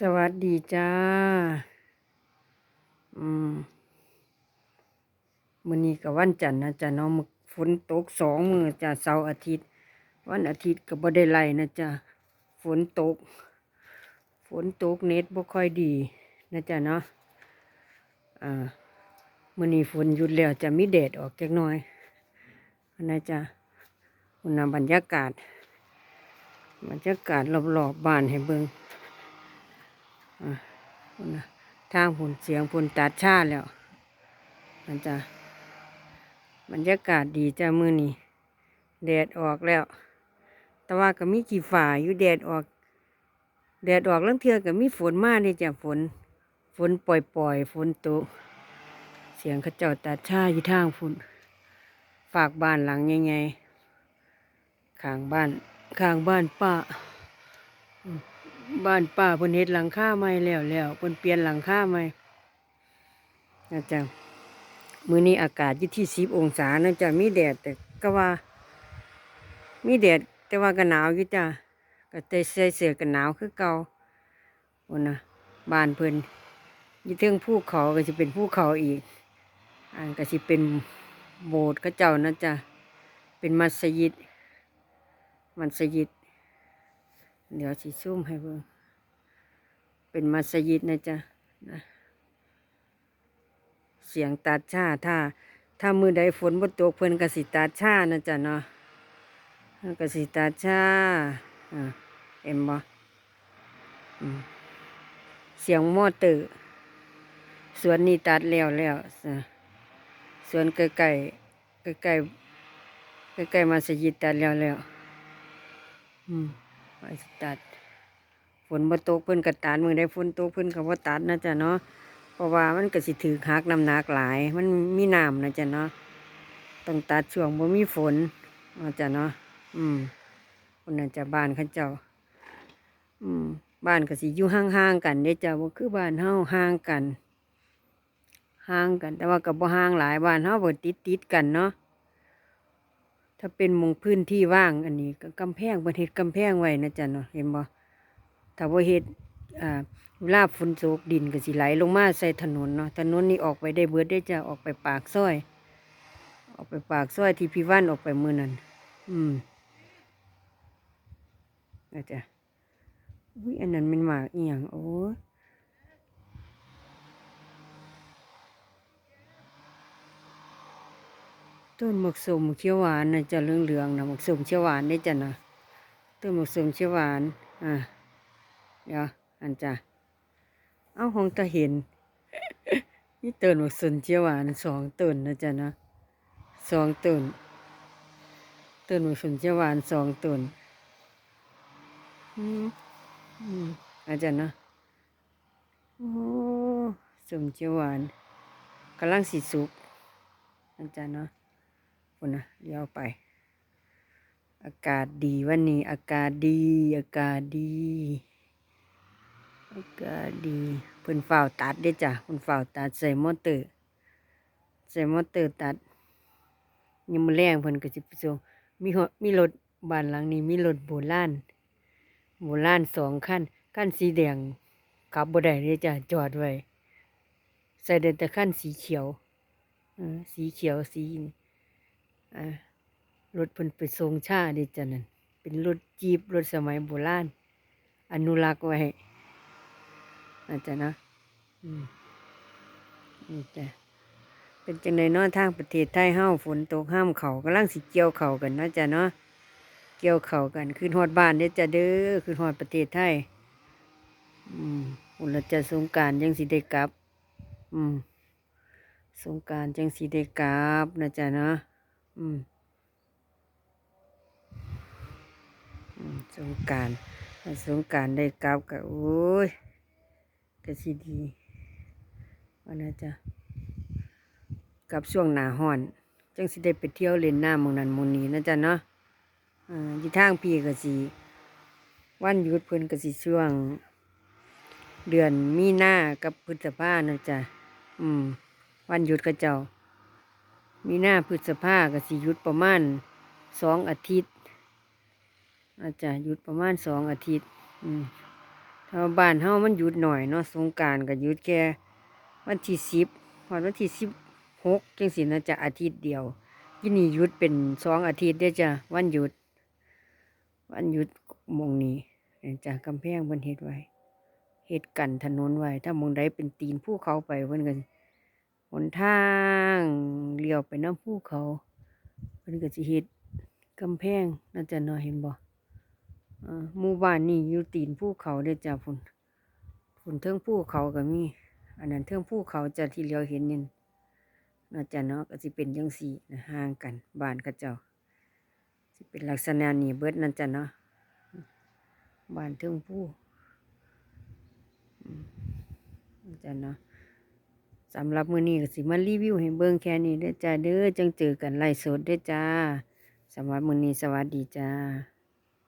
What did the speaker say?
สวัสดีจ้า อืมมื้อนี้ก็วันจันทร์นะจ๊ะเนาะมื้อฝนตกสองมือจ้ะเสาร์อาทิตย์ วันอาทิตย์ก็บ่ได้ไล่นะจ๊ะฝนตก ฝนตกเน็ตบ่ค่อยดี นะจ๊ะเนาะ อ่ามื้อนี้ฝนหยุดแล้วจะมีแดดออกจักหน่อยนะจ๊ะคุณน่ะบรรยากาศ บรรยากาศรอบๆบบ้านให้เบิ่ง อะพุ่นนะทางผุนเสียงผุนตัดชาแล้ว มันจะบรรยากาศดีจ้ามือนี้แดดออกแล้ว แต่ว่าก็มีกี่ฝ่าอยู่แดดออก แดดออกเรื่องเทือก็มีฝนมากเด้จ้ะฝน ฝนปล่อยๆฝนตกเสียงขจ้าตัดชาอยู่ทางฝุ่นฝากบ้านหลังใหญ่ๆข้างบ้านข้างบ้านป้า บ้านป้าเพิ่นเฮ็ดหลังคาใหม่แล้วแล้วเพิ่นเปลี่ยนหลังคาใหม่นะจ๊ะมื้อนี้อากาศอยู่ที่10องศานะจ๊ะมีแดดแต่ก็ว่า มีแดดแต่ว่าก็หนาวอยู่จ้ะก็แต่ใส่เสื้อกันหนาวคือเก่าโอ้นะบ้านเพิ่นยู่เทิงภูเขาก็สิเป็นภูเขาอีก อันก็สิเป็นโบสถ์เขาเจ้านะจ๊ะเป็นมัสยิด มัสยิด เดี๋ยวสิซุ่มให้เบิ่งเป็นมัสยิดนะจ๊ะนะเสียงตัดชาถ้า ถ้ามือใดฝนบ่ตกเพิ่นกสิตัดชานะจ๊ะเนาะกสิตัดชาอ่าเอ็มบอเสียงมอเตอร์สวนนี้ตัดแล้วแล้วสวนใกล้ๆใกล้ๆใกล้มัสยิดตัดแล้วแล้วอืม ไปสิตัดฝนบ่ตกเพิ่นก็ตัดมือได้ฝนตกเพิ่นก็บ่ตัดนะจ๊ะเนาะเพราะว่ามันก็สิถือหักน้ำหนักหลาย มันมีน้ำนะจ๊ะเนาะต้องตัดช่วงบ่มีฝนนะจ๊ะเนาะอืมคนนั้นจะบ้านเขาเจ้า อืม บ้านก็สิอยู่ห่างๆกันเด้จ้ะบ่คือบ้านเฮาห่างกันห่างกัน แต่ว่าก็บ่ห่างหลายบ้านเฮาบ่ติดๆกันเนาะ ถ้าเป็นมองพื้นที่ว่างอันนี้ก็กำแพงประเทศกำแพงไว้นะจ๊ะเนาะเห็นบ่ถ้าว่าเฮ็ดอ่าเวลาฝนตกดินก็สิไหลลงมาใส่ถนนเนาะถนนนี้ออกไปได้เบิดได้จะออกไปปากซอย ออกไปปากซอยที่พี่ว่านออกไปมือนั้นอืมนะจ๊ะอุ้ยอันนั้นมันหมากอีหยังโอ้ ต้นหมกสมเขียวหวานนะจ๊ะเหลืองๆนะหมกสมเขียวหวานได้จ้ะนะต้นหมกสมเขียวหวานอ่าเดี๋ยวอันจ้ะเอ้าคงจะเห็นนี่ต้นหมกสมเขียวหวานสองต้นนะจ๊ะนะสองต้นต้นหมกสมเขียวหวานสองต้นอืมอืมอาจารย์นะโอ้สมเขียวหวานกำลังสีสุกอาจารย์เนาะ คนนะเลี้ยวไป อากาศดีวันนี้ อากาศดี อากาศดี อากาศดีเพิ่นฝ้าวตัดเด้จ้ะเพิ่นฝ้าวตัดใส่มอเตอร์ใส่มอเตอร์ตัดยังมือแรงเพิ่นก็สิไปส่งมีมีรถบ้านหลังนี้มีรถโบราณโบราณสองคันคันสีแดงขับบ่ได้เด้จ้ะจอดไว้ใส่ได้แต่คันสีเขียวสีเขียวสีนี่อ่า รถเพิ่นไปทรงชาดิจ้ะนั่นเป็นรถจีบรถสมัยโบราณอนุรักษ์ไว้นะจ๊ะนะนี่จ้ะเป็นจังไดเนาะทางประเทศไทยเฮาฝนตกห้ามเขากำลังสิเกี่ยวเขากันนะจ้ะเนาะเกี่ยวเขากันขึ้นฮอดบ้านเด้อจ้ะเด้อขึ้นฮอดประเทศไทย อืมอุลจะสงการยังสิได้กลับ อืมสงการจังสีได้กลับนะจ๊ะเนาะ อืมสงการสงการได้กลับก็โอ้ยก็สิดีว่านะจ๊ะกลับช่วงหนาร้อน จังสิได้ไปเที่ยวเล่นหน้ำหมองนันมองนี้นะจ๊ะเนาะอ่ายู่ทางพี่ก็สิวันหยุดเพิ่นก็สิช่วง เดือนมีนากับพฤษภานะจ๊ะอืม วันหยุดกระเจ้า มีหน้าพฤษภาก็สิหยุดประมาณสองอาทิตย์ อาจจะหยุดประมาณสองอาทิตย์ อืมถ้าบ้านเฮามันหยุดหน่อยเนาะสงการก็หยุดแค่วันที่สิบวันที่สิบหกจังสินะจะอาทิตย์เดียวที่นี่หยุดเป็นสองอาทิตย์ได้จ้ะวันหยุด วันหยุดมองนี้นี่จ้ะกำแพงเพิ่นเฮ็ดไว้เฮ็ดกันถนนไว้ ถ้ามงใดเป็นตีนภูเขาไปเพิ่นก็ห นทางเลี้ยวไปน้ำภูเขาเพิ่นก็สิเฮ็ดกำแพงน่าจะเนาะเห็นบ่หมู่บ้านนี่อยู่ตีนภูเขาเด้อจ้ะพุ่นพุ่นเทิงภูเขาก็มี อันนั้นเทิงภูเขาจ้ะที่เราเห็นนี่น่าจะเนาะก็สิเป็นจังซี่นะห่างกันบ้านเขาเจ้าสิเป็นลักษณะนี้เบิดนั่นจ้ะเนาะบ้านเทิงภูอืมนั่นจ้ะเนาะ สำหรับมื้อนี้ก็สิมารีวิวให้เบิ่งแค่นี้เด้อจ้าเด้อจังเจอกันไลฟ์สดเด้อจ้าสำหรับมื้อนี้สวัสดีจ้า